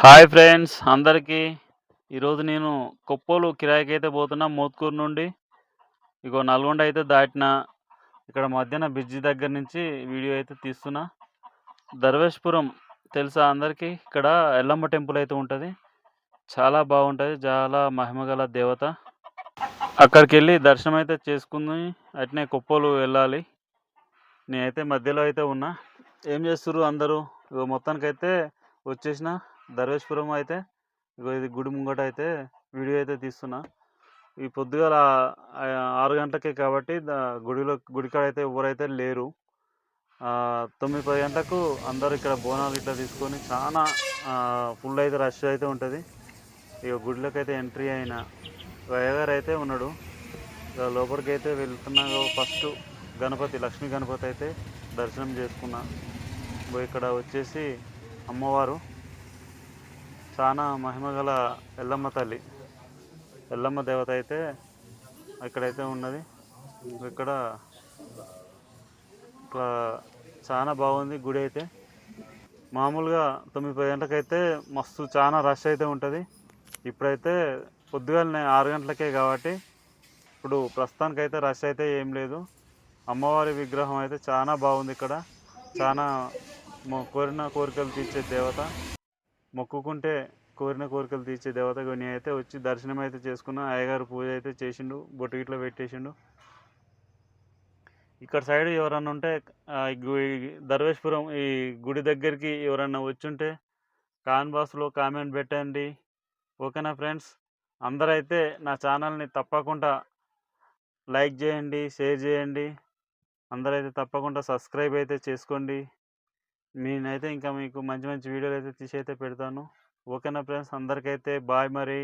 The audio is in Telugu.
హాయ్ ఫ్రెండ్స్ అందరికీ. ఈరోజు నేను కొప్పోలు కిరాయికి అయితే పోతున్నా మోత్కూరు నుండి. ఇగో నల్గొండ అయితే దాటిన. ఇక్కడ మధ్యాహ్న బ్రిడ్జి దగ్గర నుంచి వీడియో అయితే తీస్తున్నా. ధర్వేష్పురం తెలుసా అందరికీ? ఇక్కడ ఎల్లమ్మ టెంపుల్ అయితే ఉంటుంది. చాలా బాగుంటుంది. చాలా మహిమగల దేవత. అక్కడికి వెళ్ళి దర్శనం అయితే చేసుకుంది. అట్నే కొప్పోలు వెళ్ళాలి. నేనైతే మధ్యలో అయితే ఉన్నా. ఏం చేస్తుర్రు అందరూ? ఇగో మొత్తానికైతే వచ్చేసిన. ధర్వేష్పురం అయితే ఇగో ఇది గుడి ముంగట అయితే వీడియో అయితే తీస్తున్నా. ఈ పొద్దుగాల ఆరు గంటలకే కాబట్టి గుడిలో గుడికాడ అయితే ఎవరైతే లేరు తొమ్మిది పది గంటలకు అందరూ ఇక్కడ బోనాలు ఇట్లా తీసుకొని చాలా ఫుల్ అయితే రష్ అయితే ఉంటుంది. ఇక గుడిలోకి అయితే ఎంట్రీ అయిన అయ్యగారు అయితే ఉన్నాడు. ఇక లోపలికి అయితే వెళ్తున్నా ఫస్ట్ గణపతి లక్ష్మీ గణపతి అయితే దర్శనం చేసుకున్నా. ఇక్కడ వచ్చేసి అమ్మవారు. చాలా మహిమగల ఎల్లమ్మ తల్లి. ఎల్లమ్మ దేవత అయితే ఇక్కడైతే ఉన్నది. ఇక్కడ చాలా బాగుంది గుడి అయితే. మామూలుగా తొమ్మిది పది గంటలకైతే మస్తు చాలా రష్ అయితే ఉంటుంది. ఇప్పుడైతే పొద్దుగాలనే ఆరు గంటలకే కాబట్టి ఇప్పుడు ప్రస్తుతానికైతే రష్ అయితే ఏం లేదు. అమ్మవారి విగ్రహం అయితే చాలా బాగుంది ఇక్కడ. చాలా కోరిన కోరికలు తీర్చే దేవత. మొక్కుకుంటే కోరిన కోరికలు తీర్చే దేవత కొన్ని అయితే వచ్చి దర్శనం అయితే చేసుకున్నా అయ్యగారు పూజ అయితే చేసిండు బొట్టు గిట్ల పెట్టేసిండు. ఇక్కడ సైడ్ ఎవరన్నా ఉంటే దర్వేశ్వరం ఈ గుడి దగ్గరికి ఎవరన్నా వచ్చుంటే కాన్బాస్లో కామెంట్ పెట్టండి. ఓకేనా ఫ్రెండ్స్? అందరైతే నా ఛానల్ని తప్పకుండా లైక్ చేయండి షేర్ చేయండి. అందరైతే తప్పకుండా సబ్స్క్రైబ్ అయితే చేసుకోండి. నేనైతే ఇంకా మీకు మంచి మంచి వీడియోలు అయితే తీసి అయితే పెడతాను. ఓకేనా ఫ్రెండ్స్? అందరికైతే బాయ్ మరి.